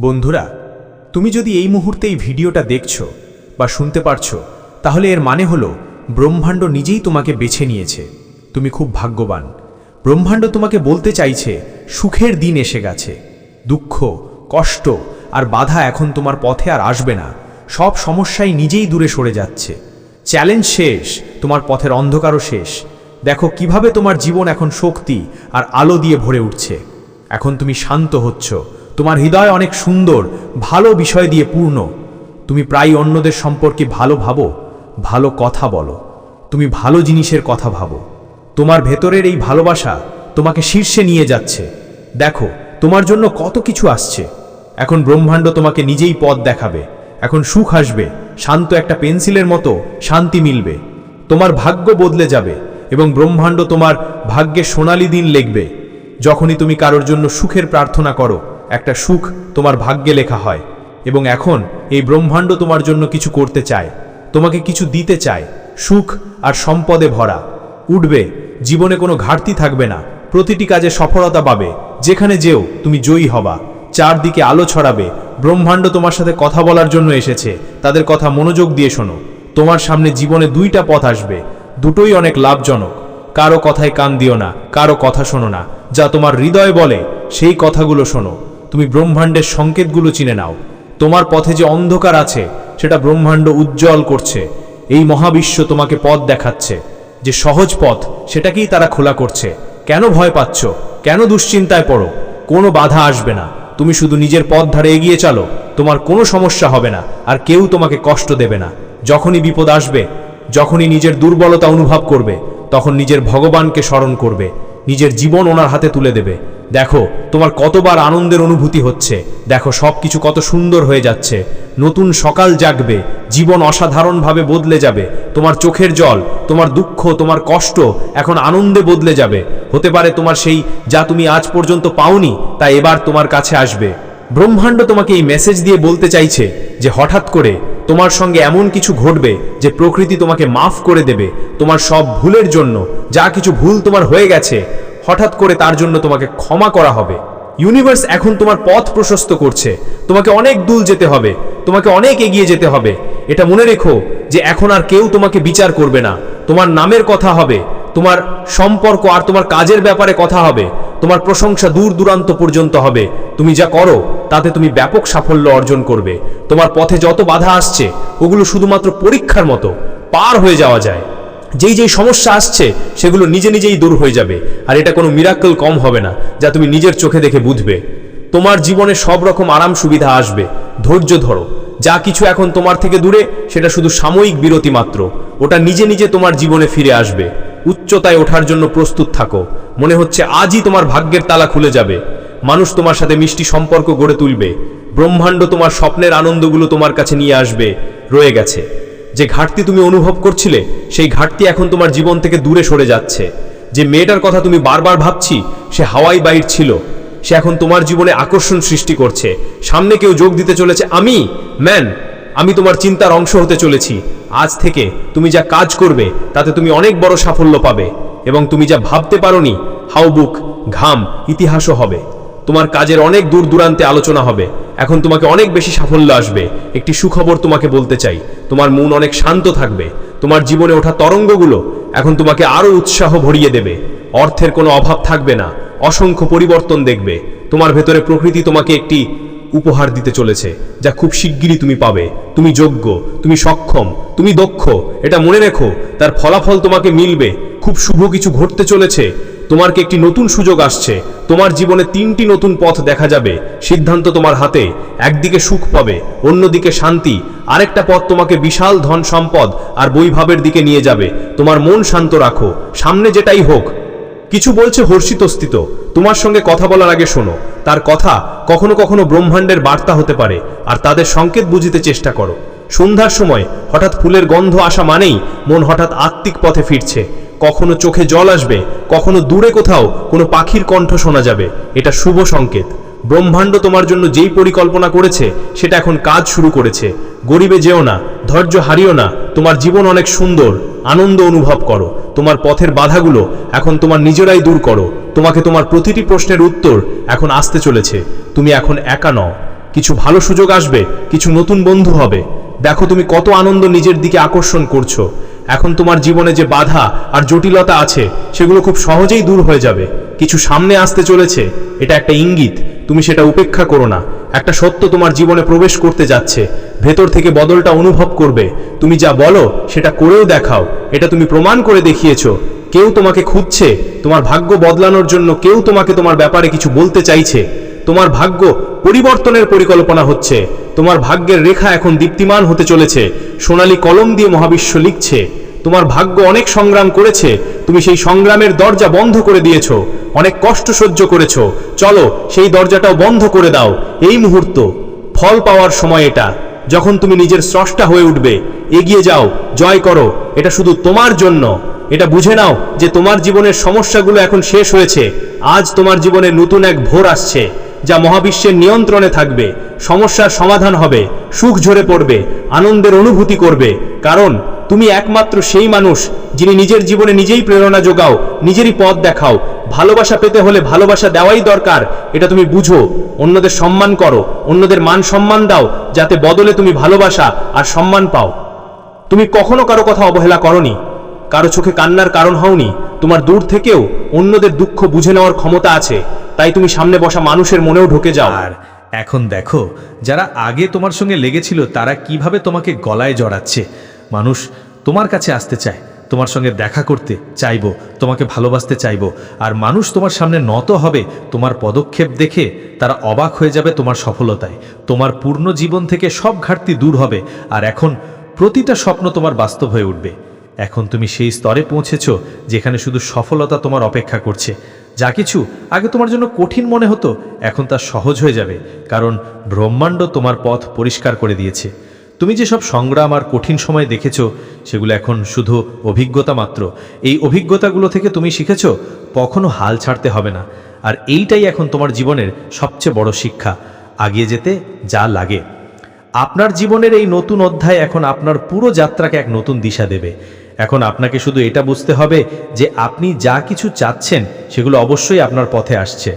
বন্ধুরা, তুমি যদি এই মুহূর্তে এই ভিডিওটা দেখছ বা শুনতে পারছ, তাহলে এর মানে হলো ব্রহ্মাণ্ড নিজেই তোমাকে বেছে নিয়েছে। তুমি খুব ভাগ্যবান। ব্রহ্মাণ্ড তোমাকে বলতে চাইছে, সুখের দিন এসে গেছে। দুঃখ, কষ্ট আর বাধা এখন তোমার পথে আর আসবে না। সব সমস্যাই নিজেই দূরে সরে যাচ্ছে। চ্যালেঞ্জ শেষ, তোমার পথের অন্ধকারও শেষ। দেখো কীভাবে তোমার জীবন এখন শক্তি আর আলো দিয়ে ভরে উঠছে। এখন তুমি শান্ত হচ্ছ। তোমার হৃদয় অনেক সুন্দর, ভালো বিষয় দিয়ে পূর্ণ। তুমি প্রায় অন্যদের সম্পর্কে ভালো ভাবো, ভালো কথা বলো। তুমি ভালো জিনিসের কথা ভাবো। তোমার ভেতরের এই ভালোবাসা তোমাকে শীর্ষে নিয়ে যাচ্ছে। দেখো, তোমার জন্য কত কিছু আসছে। এখন ব্রহ্মাণ্ড তোমাকে নিজেই পথ দেখাবে। এখন সুখ আসবে, শান্ত একটা পেন্সিলের মতো শান্তি মিলবে। তোমার ভাগ্য বদলে যাবে এবং ব্রহ্মাণ্ড তোমার ভাগ্যে সোনালি দিন লিখবে। যখনই তুমি কারোর জন্য সুখের প্রার্থনা করো একটা সুখ তোমার ভাগ্যে লেখা হয়। এবং এখন এই ব্রহ্মাণ্ড তোমার জন্য কিছু করতে চায়। তোমাকে কিছু দিতে চায়। সুখ আর সম্পদে ভরা। উঠবে, জীবনে কোনো ঘাটতি থাকবে না। প্রতিটি কাজে সফলতা পাবে। যেখানে যেও, তুমি জয়ী হবা। চারদিকে আলো ছড়াবে। ব্রহ্মাণ্ড তোমার সাথে কথা বলার জন্য এসেছে। তাদের কথা মনোযোগ দিয়ে শোনো। তোমার সামনে জীবনে দুইটা পথ আসবে। দুটোই অনেক লাভজনক। কারও কথায় কান দিও না, কারও কথা শোনো না। যা তোমার হৃদয় বলে, সেই কথাগুলো শোনো। তুমি ব্রহ্মাণ্ডের সংকেতগুলো চিনে নাও। তোমার পথে যে অন্ধকার আছে, সেটা ব্রহ্মাণ্ড উজ্জ্বল করছে। এই মহাবিশ্ব তোমাকে পথ দেখাচ্ছে। যে সহজ পথ, সেটাকেই তারা খোলা করছে। কেন ভয় পাচ্ছ? কেন দুশ্চিন্তায় পড়ো? কোনো বাধা আসবে না। তুমি শুধু নিজের পথ ধারে এগিয়ে চলো। তোমার কোনো সমস্যা হবে না, আর কেউ তোমাকে কষ্ট দেবে না। যখনই বিপদ আসবে, যখনই নিজের দুর্বলতা অনুভব করবে, তখন নিজের ভগবানকে স্মরণ করবে। নিজের জীবন ওনার হাতে তুলে দেবে। দেখো, তোমার কতবার আনন্দের অনুভূতি হচ্ছে। দেখো সব কিছু কত সুন্দর হয়ে যাচ্ছে। নতুন সকাল জাগবে, জীবন অসাধারণভাবে বদলে যাবে। তোমার চোখের জল, তোমার দুঃখ, তোমার কষ্ট এখন আনন্দে বদলে যাবে। হতে পারে তোমার সেই যা তুমি আজ পর্যন্ত পাওনি, তা এবার তোমার কাছে আসবে। ব্রহ্মাণ্ড তোমাকে এই মেসেজ দিয়ে বলতে চাইছে যে, হঠাৎ করে তোমার সঙ্গে এমন কিছু ঘটবে যে, প্রকৃতি তোমাকে মাফ করে দেবে। তোমার সব ভুলের জন্য যা কিছু ভুল তোমার হয়ে গেছে হঠাৎ করে তার জন্য তোমাকে ক্ষমা করা হবে। ইউনিভার্স এখন তোমার পথ প্রশস্ত করছে। তোমাকে অনেক দূর যেতে হবে। তোমাকে অনেক এগিয়ে যেতে হবে। এটা মনে রেখো যে এখন আর কেউ তোমাকে বিচার করবে না। তোমার নামের কথা হবে। তোমার সম্পর্ক আর তোমার কাজের ব্যাপারে কথা হবে। তোমার প্রশংসা দূর দূরান্ত পর্যন্ত হবে। তুমি যা করো, তাতে তুমি ব্যাপক সাফল্য অর্জন করবে। তোমার পথে যত বাধা আসছে, ওগুলো শুধুমাত্র পরীক্ষার মতো পার হয়ে যাওয়া যায়। যেই যেই সমস্যা আসছে, সেগুলো নিজে নিজেই দূর হয়ে যাবে। আর এটা কোনো মিরাক্কল কম হবে না, যা তুমি নিজের চোখে দেখে বুঝবে। তোমার জীবনে সব রকম আরাম সুবিধা আসবে। ধৈর্য ধরো। যা কিছু এখন তোমার থেকে দূরে, সেটা শুধু সাময়িক বিরতি মাত্র। ওটা নিজে নিজে তোমার জীবনে ফিরে আসবে। উচ্চতায় ওঠার জন্য প্রস্তুত থাকো। মনে হচ্ছে আজই তোমার ভাগ্যের তালা খুলে যাবে। মানুষ তোমার সাথে মিষ্টি সম্পর্ক গড়ে তুলবে। ব্রহ্মাণ্ড তোমার স্বপ্নের আনন্দগুলো তোমার কাছে নিয়ে আসবে। রয়ে গেছে। যে ঘাটতি তুমি অনুভব করছিলে, সেই ঘাটতি এখন তোমার জীবন থেকে দূরে সরে যাচ্ছে। যে মেয়েটার কথা তুমি বারবার ভাবছি, সে হাওয়াই বাইর ছিল। সে এখন তোমার জীবনে আকর্ষণ সৃষ্টি করছে। সামনে কেউ যোগ দিতে চলেছে, আমি? ম্যান, আমি তোমার চিন্তার অংশ হতে চলেছি। আজ থেকে তুমি যা কাজ করবে, তাতে তুমি অনেক বড় সাফল্য পাবে এবং তুমি যা ভাবতে পারোনি, হাউবুক, ঘাম, ইতিহাসও হবে। তোমার কাজের অনেক দূর দূরান্তে আলোচনা হবে। এখন তোমাকে অনেক বেশি সাফল্য আসবে। একটি সুখবর তোমাকে বলতে চাই। তোমার মন অনেক শান্ত থাকবে। তোমার জীবনে ওঠা তরঙ্গগুলো এখন তোমাকে আরও উৎসাহ ভরিয়ে দেবে। অর্থের কোনো অভাব থাকবে না। অসংখ্য পরিবর্তন দেখবে। তোমার ভেতরে প্রকৃতি তোমাকে একটি উপহার দিতে চলেছে, যা খুব শিগগিরই তুমি পাবে। তুমি যোগ্য, তুমি সক্ষম, তুমি দক্ষ, এটা মনে রেখো, তার ফলাফল তোমাকে মিলবে। খুব শুভ কিছু ঘটতে চলেছে। তোমার কি একটি নতুন সুযোগ আসছে। তোমার জীবনে তিনটি নতুন পথ দেখা যাবে। সিদ্ধান্ত তোমার হাতে, একদিকে সুখ পাবে, অন্যদিকে শান্তি। আরেকটা পথ তোমাকে বিশাল ধন সম্পদ আর বৈভাবের দিকে নিয়ে যাবে। তোমার মন শান্ত রাখো। সামনে যেটাই হোক। কিছু বলছে হর্ষিতস্থিত। তোমার সঙ্গে কথা বলার আগে শোনো। তার কথা কখনো কখনো ব্রহ্মাণ্ডের বার্তা হতে পারে, আর তাদের সংকেত বুঝিতে চেষ্টা করো। সন্ধ্যার সময় হঠাৎ ফুলের গন্ধ আসা মানেই মন হঠাৎ আত্মিক পথে ফিরছে। কখনো চোখে জল আসবে, কখনো দূরে কোথাও কোনো পাখির কণ্ঠ শোনা যাবে। এটা শুভ সংকেত। ব্রহ্মাণ্ড তোমার জন্য যেই পরিকল্পনা করেছে, সেটা এখন কাজ শুরু করেছে। গরিবে যেও না, ধৈর্য হারিও না, তোমার জীবন অনেক সুন্দর, আনন্দ অনুভব করো। তোমার পথের বাধাগুলো এখন তোমার নিজেরাই দূর করো। তোমাকে তোমার প্রতিটি প্রশ্নের উত্তর এখন আসতে চলেছে। তুমি এখন একা নও। কিছু ভালো সুযোগ আসবে, কিছু নতুন বন্ধু হবে। দেখো তুমি কত আনন্দ নিজের দিকে আকর্ষণ করছ। এখন তোমার জীবনে যে বাধা আর জটিলতা আছে, সেগুলো খুব সহজেই দূর হয়ে যাবে। কিছু সামনে আসতে চলেছে, এটা একটা ইঙ্গিত, তুমি সেটা উপেক্ষা করো না। একটা সত্য তোমার জীবনে প্রবেশ করতে যাচ্ছে, ভেতর থেকে বদলটা অনুভব করবে। তুমি যা বলো, সেটা করেও দেখাও, এটা তুমি প্রমাণ করে দেখিয়েছো। কেউ তোমাকে খুঁজছে, তোমার ভাগ্য বদলানোর জন্য কেউ তোমাকে তোমার ব্যাপারে কিছু বলতে চাইছে। তোমার ভাগ্য পরিবর্তনের পরিকল্পনা হচ্ছে। তোমার ভাগ্যের রেখা এখন দীপ্তিমান হতে চলেছে। সোনালি কলম দিয়ে মহাবিশ্ব লিখছে, তোমার ভাগ্য অনেক সংগ্রাম করেছে, তুমি সেই সংগ্রামের দরজা বন্ধ করে দিয়েছ, অনেক কষ্ট সহ্য করেছ। চলো, সেই দরজাটাও বন্ধ করে দাও, এই মুহূর্ত। ফল পাওয়ার সময় এটা, যখন তুমি নিজের স্রষ্টা হয়ে উঠবে। এগিয়ে যাও, জয় করো, এটা শুধু তোমার জন্য। এটা বুঝে নাও যে তোমার জীবনের সমস্যাগুলো এখন শেষ হয়েছে, আজ তোমার জীবনে নতুন এক ভোর আসছে। যা মহাবিশ্বের নিয়ন্ত্রণে থাকবে, সমস্যার সমাধান হবে, সুখ ঝরে পড়বে, আনন্দের অনুভূতি করবে। কারণ, তুমি একমাত্র সেই মানুষ যিনি নিজের জীবনে নিজেই প্রেরণা যোগাও, নিজেরই পথ দেখাও। ভালোবাসা পেতে হলে ভালোবাসা দেওয়াই দরকার, এটা তুমি বুঝো। অন্যদের সম্মান করো, অন্যদের মান সম্মান দাও, যাতে বদলে তুমি ভালোবাসা আর সম্মান পাও। তুমি কখনো কারও কথা অবহেলা করনি, কারও চোখে কান্নার কারণ হওনি, তোমার দূর থেকেও অন্যদের দুঃখ বুঝে নেওয়ার ক্ষমতা আছে। তাই তুমি সামনে বসা মানুষের মনেও ঢুকে যাও। আর এখন দেখো, যারা আগে তোমার সঙ্গে লেগেছিল, তারা কীভাবে তোমাকে গলায় জড়াচ্ছে। মানুষ তোমার কাছে আসতে চায়, তোমার সঙ্গে দেখা করতে চাইব, তোমাকে ভালোবাসতে চাইব। আর মানুষ তোমার সামনে নত হবে, তোমার পদক্ষেপ দেখে তারা অবাক হয়ে যাবে তোমার সফলতায়। তোমার পূর্ণ জীবন থেকে সব ঘাটতি দূর হবে, আর এখন প্রতিটা স্বপ্ন তোমার বাস্তব হয়ে উঠবে। এখন তুমি সেই স্তরে পৌঁছেছ, যেখানে শুধু সফলতা তোমার অপেক্ষা করছে। যা কিছু আগে তোমার জন্য কঠিন মনে হতো, এখন তা সহজ হয়ে যাবে, কারণ ব্রহ্মাণ্ড তোমার পথ পরিষ্কার করে দিয়েছে। তুমি যে সব সংগ্রাম আর কঠিন সময় দেখেছ, সেগুলো এখন শুধু অভিজ্ঞতা মাত্র। এই অভিজ্ঞতাগুলো থেকে তুমি শিখেছ, কখনো হাল ছাড়তে হবে না। আর এইটাই এখন তোমার জীবনের সবচেয়ে বড় শিক্ষা, আগিয়ে যেতে যা লাগে। আপনার জীবনের এই নতুন অধ্যায় এখন আপনার পুরো যাত্রাকে এক নতুন দিশা দেবে। এখন আপনাকে শুধু এটা বুঝতে হবে যে আপনি যা কিছু চাচ্ছেন সেগুলো অবশ্যই আপনার পথে আসছে।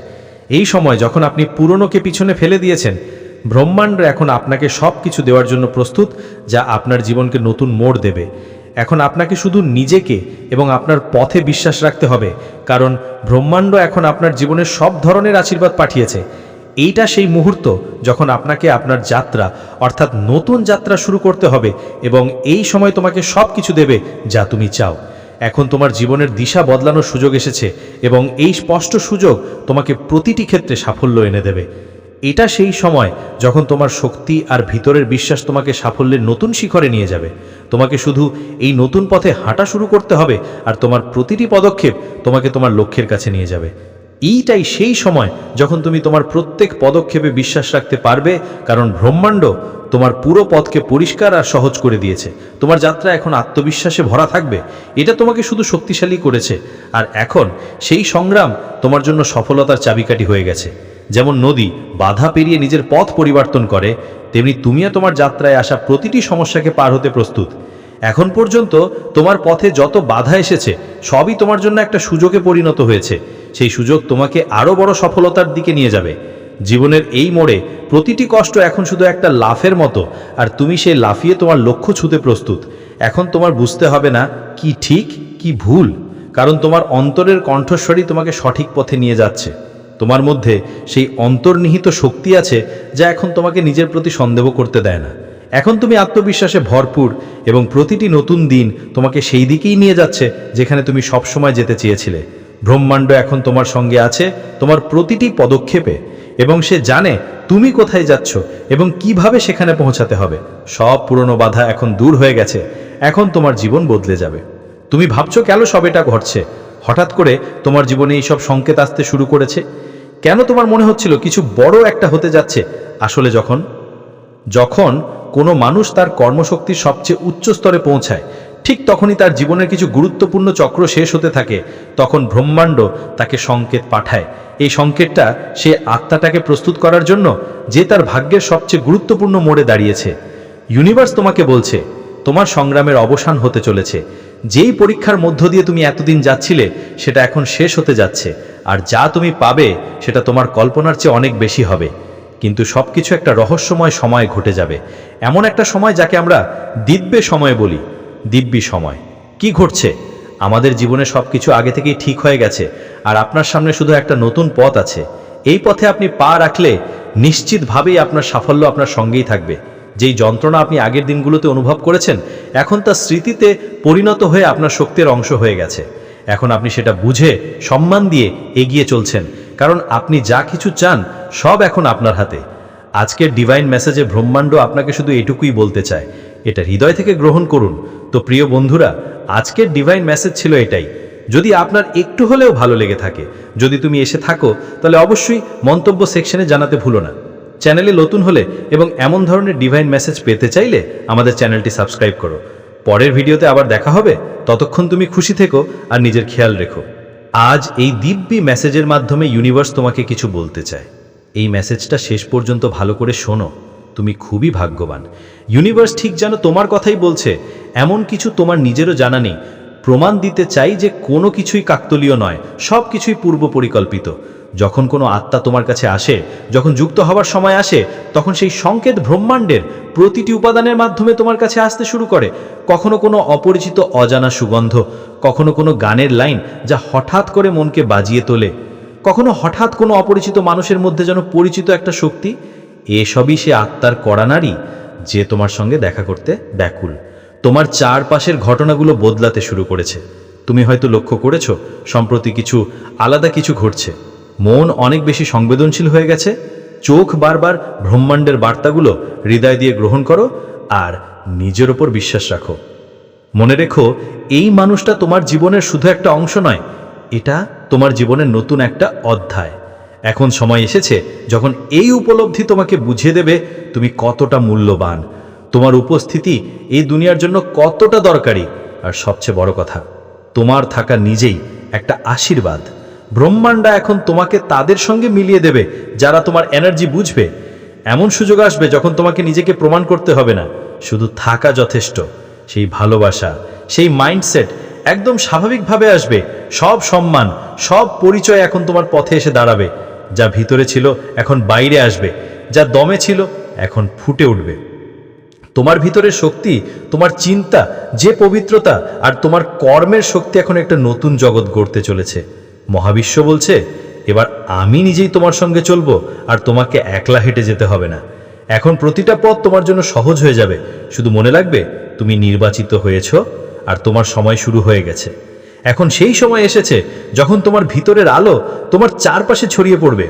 এই সময় যখন আপনি পুরনোকে পিছনে ফেলে দিয়েছেন ব্রহ্মাণ্ড এখন আপনাকে সব কিছু দেওয়ার জন্য প্রস্তুত যা আপনার জীবনকে নতুন মোড় দেবে। এখন আপনাকে শুধু নিজেকে এবং আপনার পথে বিশ্বাস রাখতে হবে, কারণ ব্রহ্মাণ্ড এখন আপনার জীবনের সব ধরনের আশীর্বাদ পাঠিয়েছে। এইটা সেই মুহূর্ত যখন আপনাকে আপনার যাত্রা, অর্থাৎ নতুন যাত্রা শুরু করতে হবে এবং এই সময় তোমাকে সব কিছু দেবে যা তুমি চাও। এখন তোমার জীবনের দিশা বদলানোর সুযোগ এসেছে এবং এই স্পষ্ট সুযোগ তোমাকে প্রতিটি ক্ষেত্রে সাফল্য এনে দেবে। এটা সেই সময় যখন তোমার শক্তি আর ভিতরের বিশ্বাস তোমাকে সাফল্যের নতুন শিখরে নিয়ে যাবে। তোমাকে শুধু এই নতুন পথে হাঁটা শুরু করতে হবে আর তোমার প্রতিটি পদক্ষেপ তোমাকে তোমার লক্ষ্যের কাছে নিয়ে যাবে। এইটাই সেই সময় যখন তুমি তোমার প্রত্যেক পদক্ষেপে বিশ্বাস রাখতে পারবে, কারণ ব্রহ্মাণ্ড তোমার পুরো পথকে পরিষ্কার আর সহজ করে দিয়েছে। তোমার যাত্রা এখন আত্মবিশ্বাসে ভরা থাকবে। এটা তোমাকে শুধু শক্তিশালী করেছে। আর এখন সেই সংগ্রাম তোমার জন্য সফলতার চাবিকাঠি হয়ে গেছে। যেমন নদী বাধা পেরিয়ে নিজের পথ পরিবর্তন করে, তেমনি তুমিও তোমার যাত্রায় আসা প্রতিটি সমস্যাকে পার হতে প্রস্তুত। এখন পর্যন্ত তোমার পথে যত বাধা এসেছে, সবই তোমার জন্য একটা সুযোগে পরিণত হয়েছে। সেই সুযোগ তোমাকে আরও বড় সফলতার দিকে নিয়ে যাবে। জীবনের এই মোড়ে প্রতিটি কষ্ট এখন শুধু একটা লাফের মতো, আর তুমি সেই লাফিয়ে তোমার লক্ষ্য ছুতে প্রস্তুত। এখন তোমার বুঝতে হবে না কি ঠিক, কি ভুল, কারণ তোমার অন্তরের কণ্ঠস্বরই তোমাকে সঠিক পথে নিয়ে যাচ্ছে। তোমার মধ্যে সেই অন্তর্নিহিত শক্তি আছে, যা এখন তোমাকে নিজের প্রতি সন্দেহ করতে দেয় না। এখন তুমি আত্মবিশ্বাসে ভরপুর এবং প্রতিটি নতুন দিন তোমাকে সেই দিকেই নিয়ে যাচ্ছে যেখানে তুমি সবসময় যেতে চেয়েছিলে। ব্রহ্মাণ্ড এখন তোমার সঙ্গে আছে, তোমার প্রতিটি পদক্ষেপে, এবং সে জানে তুমি কোথায় যাচ্ছ এবং কীভাবে সেখানে পৌঁছাতে হবে। সব পুরনো বাধা এখন দূর হয়ে গেছে, এখন তোমার জীবন বদলে যাবে। তুমি ভাবছ কেন সব এটা ঘটছে? হঠাৎ করে তোমার জীবনে এই সব সংকেত আসতে শুরু করেছে? কেন তোমার মনে হচ্ছিল কিছু বড় একটা হতে যাচ্ছে আসলে যখন? যখন কোনো মানুষ তার কর্মশক্তির সবচেয়ে উচ্চ স্তরে পৌঁছায়, ঠিক তখনই তার জীবনের কিছু গুরুত্বপূর্ণ চক্র শেষ হতে থাকে, তখন ব্রহ্মাণ্ড তাকে সংকেত পাঠায়। এই সংকেতটা সে আত্মাটাকে প্রস্তুত করার জন্য যে তার ভাগ্যের সবচেয়ে গুরুত্বপূর্ণ মোড়ে দাঁড়িয়েছে। ইউনিভার্স তোমাকে বলছে, তোমার সংগ্রামের অবসান হতে চলেছে। যেই পরীক্ষার মধ্য দিয়ে তুমি এতদিন যাচ্ছিলে, সেটা এখন শেষ হতে যাচ্ছে। আর যা তুমি পাবে, সেটা তোমার কল্পনার চেয়ে অনেক বেশি হবে। কিন্তু সব কিছু একটা রহস্যময় সময় ঘটে যাবে। এমন একটা সময় যাকে আমরা দিব্যে সময় বলি, দিব্যি সময়। কি ঘটছে? আমাদের জীবনে সব কিছু আগে থেকেই ঠিক হয়ে গেছে, আর আপনার সামনে শুধু একটা নতুন পথ আছে। এই পথে আপনি পা রাখলে নিশ্চিতভাবেই আপনার সাফল্য আপনার সঙ্গেই থাকবে। যেই যন্ত্রণা আপনি আগের দিনগুলোতে অনুভব করেছেন, এখন তা স্মৃতিতে পরিণত হয়ে আপনার শক্তির অংশ হয়ে গেছে। এখন আপনি সেটা বুঝে, সম্মান দিয়ে এগিয়ে চলছেন। কারণ আপনি যা কিছু চান সব এখন আপনার হাতে। আজকের ডিভাইন মেসেজে ব্রহ্মাণ্ড আপনাকে শুধু এটুকুই বলতে চায়। এটা হৃদয় থেকে গ্রহণ করুন। তো প্রিয় বন্ধুরা, আজকের ডিভাইন মেসেজ ছিল এটাই। যদি আপনার একটু হলেও ভালো লেগে থাকে, যদি তুমি এসে থাকো, তাহলে অবশ্যই মন্তব্য সেকশনে জানাতে ভুলো না। চ্যানেলে নতুন হলে এবং এমন ধরনের ডিভাইন মেসেজ পেতে চাইলে আমাদের চ্যানেলটি সাবস্ক্রাইব করো। পরের ভিডিওতে আবার দেখা হবে। ততক্ষণ তুমি খুশি থেকো আর নিজের খেয়াল রেখো। আজ এই দিব্যি মেসেজের মাধ্যমে ইউনিভার্স তোমাকে কিছু বলতে চায়। এই মেসেজটা শেষ পর্যন্ত ভালো করে শোনো। তুমি খুবই ভাগ্যবান। ইউনিভার্স ঠিক যেন তোমার কথাই বলছে। এমন কিছু তোমার নিজেরও জানা নেই। প্রমাণ দিতে চাই যে কোনো কিছুই কাকতলীয় নয়। সব কিছুই পূর্ব পরিকল্পিত। যখন কোনো আত্মা তোমার কাছে আসে, যখন যুক্ত হওয়ার সময় আসে, তখন সেই সংকেত ব্রহ্মাণ্ডের প্রতিটি উপাদানের মাধ্যমে তোমার কাছে আসতে শুরু করে। কখনো কোনো অপরিচিত অজানা সুগন্ধ, কখনো কোনো গানের লাইন যা হঠাৎ করে মনকে বাজিয়ে তোলে। কখনো হঠাৎ কোনো অপরিচিত মানুষের মধ্যে যেন পরিচিত একটা শক্তি। এসবই সে আত্মার করা নারী, যে তোমার সঙ্গে দেখা করতে ব্যাকুল। তোমার চারপাশের ঘটনাগুলো বদলাতে শুরু করেছে। তুমি হয়তো লক্ষ্য করেছ, সম্প্রতি কিছু, আলাদা কিছু ঘটছে। মন অনেক বেশি সংবেদনশীল হয়ে গেছে, চোখ বারবার ব্রহ্মাণ্ডের বার্তাগুলো হৃদয় দিয়ে গ্রহণ করো আর নিজের ওপর বিশ্বাস রাখো। মনে রেখো, এই মানুষটা তোমার জীবনের শুধু একটা অংশ নয়, এটা তোমার জীবনের নতুন একটা অধ্যায়। এখন সময় এসেছে, যখন এই উপলব্ধি তোমাকে বুঝিয়ে দেবে তুমি কতটা মূল্যবান। তোমার উপস্থিতি এই দুনিয়ার জন্য কতটা দরকারি। আর সবচেয়ে বড় কথা, তোমার থাকা নিজেই একটা আশীর্বাদ। ব্রহ্মাণ্ডা এখন তোমাকে তাদের সঙ্গে মিলিয়ে দেবে, যারা তোমার এনার্জি বুঝবে। এমন সুযোগ আসবে যখন তোমাকে নিজেকে প্রমাণ করতে হবে না। শুধু থাকা যথেষ্ট। সেই ভালোবাসা, সেই মাইন্ডসেট একদম স্বাভাবিকভাবে আসবে। সব সম্মান, সব পরিচয় এখন তোমার পথে এসে দাঁড়াবে। যা ভিতরে ছিল এখন বাইরে আসবে। যা দমে ছিল এখন ফুটে উঠবে। তোমার ভিতরের শক্তি, তোমার চিন্তা, যে পবিত্রতা আর তোমার কর্মের শক্তি এখন একটা নতুন জগৎ গড়তে চলেছে। মহাবিশ্ব বলছে, এবার আমি নিজেই তোমার সঙ্গে চলবো, আর তোমাকে একলা হেঁটে যেতে হবে না। এখন প্রতিটা পথ তোমার জন্য সহজ হয়ে যাবে। শুধু মনে লাগবে, তুমি নির্বাচিত হয়েছ, আর তোমার সময় শুরু হয়ে গেছে। এখন সেই সময় এসেছে, যখন তোমার ভিতরের আলো তোমার চারপাশে ছড়িয়ে পড়বে।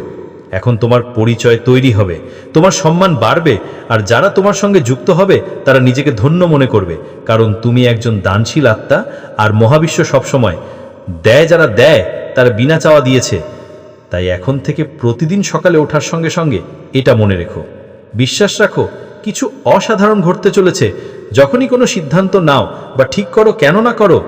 এখন তোমার পরিচয় তৈরি হবে, তোমার সম্মান বাড়বে, আর যারা তোমার সঙ্গে যুক্ত হবে, তারা নিজেকে ধন্য মনে করবে। কারণ তুমি একজন দানশীল আত্মা, আর মহাবিশ্ব সবসময় দেয় যারা দেয় তারা বিনা চাওয়া দিয়েছে। তাই এখন থেকে প্রতিদিন সকালে ওঠার সঙ্গে সঙ্গে এটা মনে রেখো। বিশ্বাস রাখো, কিছু অসাধারণ ঘটতে চলেছে। যখনই কোনো সিদ্ধান্ত নাও বা ঠিক করো কেন না করো,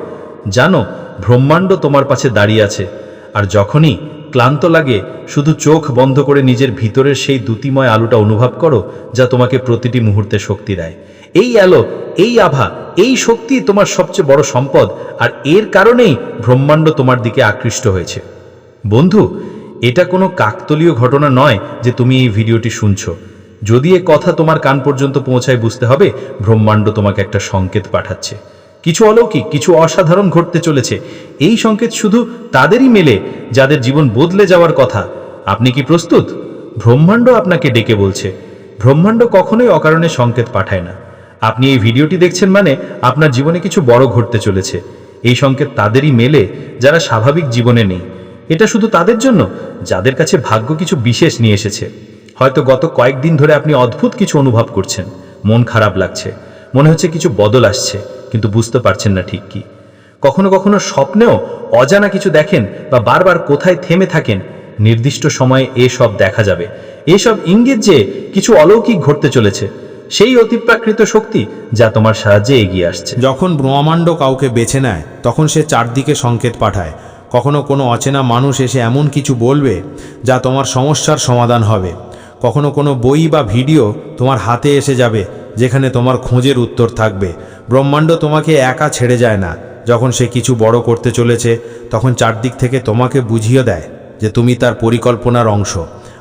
জানো ব্রহ্মাণ্ড তোমার পাশে দাঁড়িয়ে আছে। আর যখনই ক্লান্ত লাগে, শুধু চোখ বন্ধ করে নিজের ভিতরের সেই দ্যুতিময় আলোটা অনুভব করো, যা তোমাকে প্রতিটি মুহূর্তে শক্তি দেয়। এই আলো, এই আভা, এই শক্তি তোমার সবচেয়ে বড় সম্পদ, আর এর কারণেই ব্রহ্মাণ্ড তোমার দিকে আকৃষ্ট হয়েছে। বন্ধু, এটা কোনো কাকতলীয় ঘটনা নয় যে তুমি এই ভিডিওটি শুনছ। যদি এ কথা তোমার কান পর্যন্ত পৌঁছায় বুঝতে হবে, ব্রহ্মাণ্ড তোমাকে একটা সংকেত পাঠাচ্ছে। কিছু অলৌকিক, কিছু অসাধারণ ঘটতে চলেছে। এই সংকেত শুধু তাদেরই মেলে, যাদের জীবন বদলে যাওয়ার কথা। আপনি কি প্রস্তুত? ব্রহ্মাণ্ড আপনাকে ডেকে বলছে। ব্রহ্মাণ্ড কখনোই অকারণে সংকেত পাঠায় না। আপনি এই ভিডিওটি দেখছেন মানে আপনার জীবনে কিছু বড় ঘটতে চলেছে। এই সংকেত তাদেরই মেলে যারা স্বাভাবিক জীবনে নেই। এটা শুধু তাদের জন্য, যাদের কাছে ভাগ্য কিছু বিশেষ নিয়ে এসেছে। হয়তো গত কয়েকদিন ধরে আপনি অদ্ভুত কিছু অনুভব করছেন। মন খারাপ লাগছে। মনে হচ্ছে কিছু বদল আসছে, কিন্তু বুঝতে পারছেন না ঠিক কি। কখনো কখনো স্বপ্নেও অজানা কিছু দেখেন বা বারবার কোথায় থেমে থাকেন। নির্দিষ্ট সময়ে এসব দেখা যাবে। এসব ইঙ্গিত যে কিছু অলৌকিক ঘটতে চলেছে। সেই অতিপ্রাকৃত শক্তি যা তোমার সাহায্যে এগিয়ে আসছে। যখন ব্রহ্মাণ্ড কাউকে বেছে নেয়, তখন সে চারদিকে সংকেত পাঠায়। কখনো কোনো অচেনা মানুষ এসে এমন কিছু বলবে যা তোমার সমস্যার সমাধান হবে। কখনো কোনো বই বা ভিডিও তোমার হাতে এসে যাবে, যেখানে তোমার খোঁজের উত্তর থাকবে। ব্রহ্মাণ্ড তোমাকে একা ছেড়ে যায় না। যখন সে কিছু বড় করতে চলেছে, তখন চারদিক থেকে তোমাকে বুঝিয়ে দেয় যে তুমি তার পরিকল্পনার অংশ।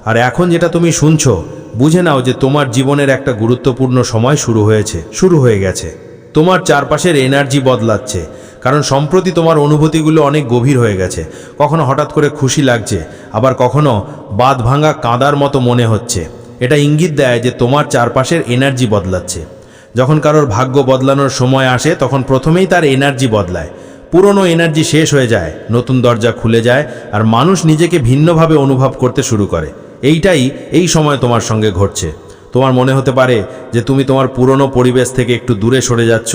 আর এখন যেটা তুমি শুনছো বুঝে নাও যে তোমার জীবনের একটা গুরুত্বপূর্ণ সময় শুরু হয়েছে, শুরু হয়ে গেছে। তোমার চারপাশের এনার্জি বদলাচ্ছে, কারণ সম্প্রতি তোমার অনুভূতিগুলো অনেক গভীর হয়ে গেছে। কখনো হঠাৎ করে খুশি লাগছে, আবার কখনো বাদ ভাঙা কাঁদার মতো মনে হচ্ছে। এটা ইঙ্গিত দেয় যে তোমার চারপাশের এনার্জি বদলাচ্ছে। যখন কারোর ভাগ্য বদলানোর সময় আসে, তখন প্রথমেই তার এনার্জি বদলায়। পুরনো এনার্জি শেষ হয়ে যায়, নতুন দরজা খুলে যায়, আর মানুষ নিজেকে ভিন্নভাবে অনুভব করতে শুরু করে। এইটাই এই সময় তোমার সঙ্গে ঘটছে। তোমার মনে হতে পারে যে তুমি তোমার পুরনো পরিবেশ থেকে একটু দূরে সরে যাচ্ছ,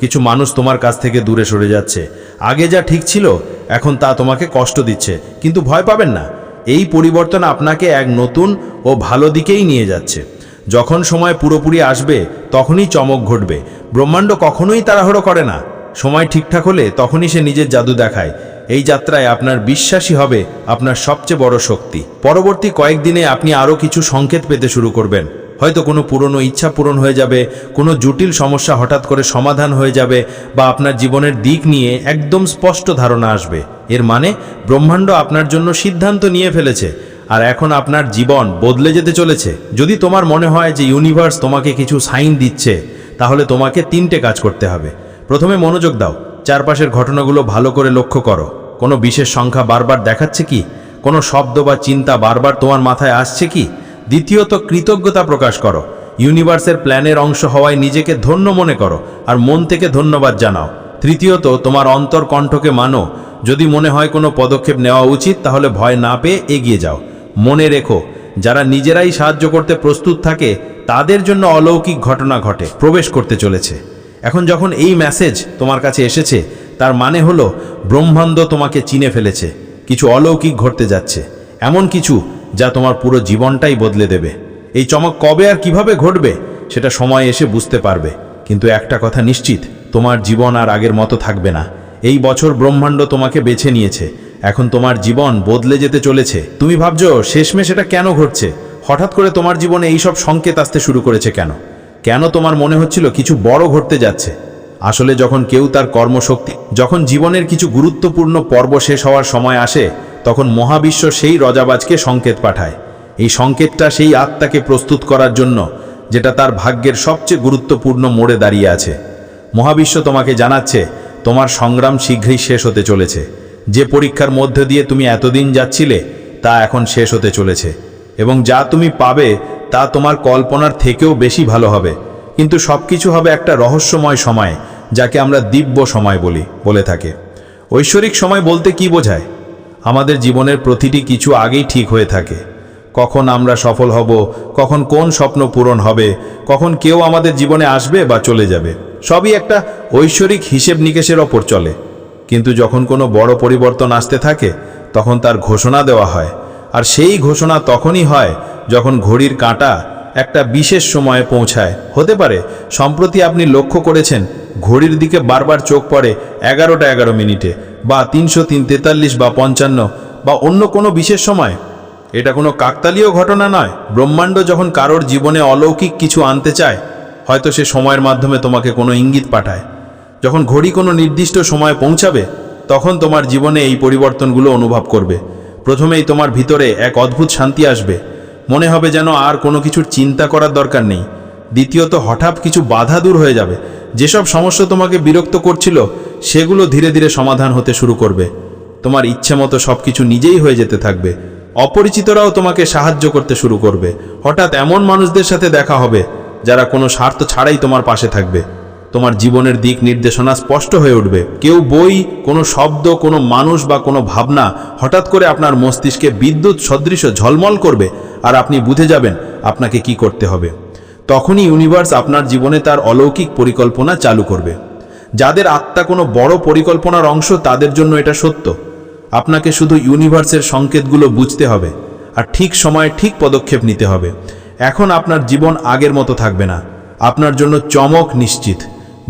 কিছু মানুষ তোমার কাছ থেকে দূরে সরে যাচ্ছে। আগে যা ঠিক ছিল, এখন তা তোমাকে কষ্ট দিচ্ছে, কিন্তু ভয় পাবেন না। এই পরিবর্তন আপনাকে এক নতুন ও ভালো দিকেই নিয়ে যাচ্ছে। যখন সময় পুরোপুরি আসবে, তখনই চমক ঘটবে। ব্রহ্মাণ্ড কখনোই তাড়াহুড়ো করে না। সময় ঠিকঠাক হলে তখনই সে নিজের জাদু দেখায়। এই যাত্রায় আপনার বিশ্বাসী হবে আপনার সবচেয়ে বড় শক্তি। পরবর্তী কয়েকদিনে আপনি আরও কিছু সংকেত পেতে শুরু করবেন। হয়তো কোনো পুরনো ইচ্ছা পূরণ হয়ে যাবে, কোনো জটিল সমস্যা হঠাৎ করে সমাধান হয়ে যাবে বা আপনার জীবনের দিক নিয়ে একদম স্পষ্ট ধারণা আসবে। এর মানে ব্রহ্মাণ্ড আপনার জন্য সিদ্ধান্ত নিয়ে ফেলেছে আর এখন আপনার জীবন বদলে যেতে চলেছে। যদি তোমার মনে হয় যে ইউনিভার্স তোমাকে কিছু সাইন দিচ্ছে, তাহলে তোমাকে তিনটে কাজ করতে হবে। প্রথমে মনোযোগ দাও। চারপাশের ঘটনাগুলো ভালো করে লক্ষ্য করো। কোনো বিশেষ সংখ্যা বারবার দেখাচ্ছে কি? কোনো শব্দ বা চিন্তা বারবার তোমার মাথায় আসছে কি? দ্বিতীয়ত, কৃতজ্ঞতা প্রকাশ করো। ইউনিভার্সের প্ল্যানের অংশ হওয়ায় নিজেকে ধন্য মনে করো আর মন থেকে ধন্যবাদ জানাও। তৃতীয়ত, তোমার অন্তর কণ্ঠকে মানো। যদি মনে হয় কোনো পদক্ষেপ নেওয়া উচিত, তাহলে ভয় না পেয়ে এগিয়ে যাও। মনে রেখো, যারা নিজেরাই সাহায্য করতে প্রস্তুত থাকে, তাদের জন্য অলৌকিক ঘটনা ঘটে, প্রবেশ করতে চলেছে। এখন যখন এই মেসেজ তোমার কাছে এসেছে, তার মানে হলো ব্রহ্মাণ্ড তোমাকে চিনে ফেলেছে, কিছু অলৌকিক ঘটতে যাচ্ছে, এমন কিছু যা তোমার পুরো জীবনটাই বদলে দেবে। এই চমক কবে আর কীভাবে ঘটবে, সেটা সময় এসে বুঝতে পারবে, কিন্তু একটা কথা নিশ্চিত, তোমার জীবন আর আগের মতো থাকবে না। এই বছর ব্রহ্মাণ্ড তোমাকে বেছে নিয়েছে, এখন তোমার জীবন বদলে যেতে চলেছে। তুমি ভাবছ, শেষমেশ এটা কেন ঘটছে? হঠাৎ করে তোমার জীবনে এই সব সংকেত আসতে শুরু করেছে কেন? কেন তোমার মনে হচ্ছিল কিছু বড় ঘটতে যাচ্ছে? আসলে যখন কেউ তার কর্মশক্তি, যখন জীবনের কিছু গুরুত্বপূর্ণ পর্ব শেষ হওয়ার সময় আসে, তখন মহাবিশ্ব সেই রজাবাজকে সংকেত পাঠায়। এই সংকেতটা সেই আত্মাকে প্রস্তুত করার জন্য, যেটা তার ভাগ্যের সবচেয়ে গুরুত্বপূর্ণ মোড়ে দাঁড়িয়ে আছে। মহাবিশ্ব তোমাকে জানাচ্ছে, তোমার সংগ্রাম শীঘ্রই শেষ হতে চলেছে। যে পরীক্ষার মধ্য দিয়ে তুমি এতদিন যাচ্ছিলে, তা এখন শেষ হতে চলেছে। এবং যা তুমি পাবে তা তোমার কল্পনার থেকেও বেশি ভালো হবে। কিন্তু সব কিছু হবে একটা রহস্যময় সময়, যাকে আমরা দিব্য সময় বলি, বলে থাকে। ঐশ্বরিক সময় বলতে কি বোঝায়? আমাদের জীবনের প্রতিটি কিছু আগেই ঠিক হয়ে থাকে। কখন আমরা সফল হব, কখন কোন স্বপ্ন পূরণ হবে, কখন কেউ আমাদের জীবনে আসবে বা চলে যাবে, সবই একটা ঐশ্বরিক হিসেব নিকেশের ওপর চলে। কিন্তু যখন কোনো বড় পরিবর্তন আসতে থাকে, তখন তার ঘোষণা দেওয়া হয় আর সেই ঘোষণা তখনই হয় যখন ঘড়ির কাঁটা একটা বিশেষ সময়ে পৌঁছায়। হতে পারে, সম্প্রতি আপনি লক্ষ্য করেছেন, ঘড়ির দিকে বারবার চোখ পড়ে এগারোটা এগারো মিনিটে বা তিনশো তিন তেতাল্লিশ বা পঞ্চান্ন বা অন্য কোনো বিশেষ সময়। এটা কোনো কাকতালীয় ঘটনা নয়। ব্রহ্মাণ্ড যখন কারোর জীবনে অলৌকিক কিছু আনতে চায়, হয়তো সে সময়ের মাধ্যমে তোমাকে কোনো ইঙ্গিত পাঠায়। যখন ঘড়ি কোনো নির্দিষ্ট সময়ে পৌঁছাবে, তখন তোমার জীবনে এই পরিবর্তনগুলো অনুভব করবে। প্রথমেই তোমার ভিতরে এক অদ্ভুত শান্তি আসবে। মনে হবে যেন আর কোনো কিছুর চিন্তা করার দরকার নেই। দ্বিতীয়ত, হঠাৎ কিছু বাধা দূর হয়ে যাবে। যেসব সমস্যা তোমাকে বিরক্ত করছিল, সেগুলো ধীরে ধীরে সমাধান হতে শুরু করবে। তোমার ইচ্ছে মতো সব কিছু নিজেই হয়ে যেতে থাকবে। অপরিচিতরাও তোমাকে সাহায্য করতে শুরু করবে। হঠাৎ এমন মানুষদের সাথে দেখা হবে, যারা কোনো স্বার্থ ছাড়াই তোমার পাশে থাকবে। তোমার জীবনের দিক নির্দেশনা স্পষ্ট হয়ে উঠবে। কেউ বই, কোনো শব্দ, কোনো মানুষ বা কোনো ভাবনা হঠাৎ করে আপনার মস্তিষ্কে বিদ্যুৎ সদৃশ ঝলমল করবে আর আপনি বুঝে যাবেন আপনাকে কি করতে হবে। তখনই ইউনিভার্স আপনার জীবনে তার অলৌকিক পরিকল্পনা চালু করবে। যাদের আত্মা কোনো বড় পরিকল্পনার অংশ, তাদের জন্য এটা সত্য। আপনাকে শুধু ইউনিভার্সের সংকেতগুলো বুঝতে হবে আর ঠিক সময়ে ঠিক পদক্ষেপ নিতে হবে। এখন আপনার জীবন আগের মতো থাকবে না। আপনার জন্য চমক নিশ্চিত।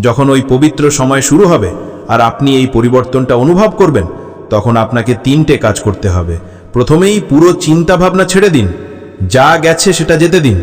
যখন ওই পবিত্র সময় শুরু হবে আর আপনি এই পরিবর্তনটা অনুভব করবেন, তখন আপনাকে তিনটে কাজ করতে হবে। প্রথমেই পুরো চিন্তা ভাবনা ছেড়ে দিন। যা গেছে সেটা যেতে দিন।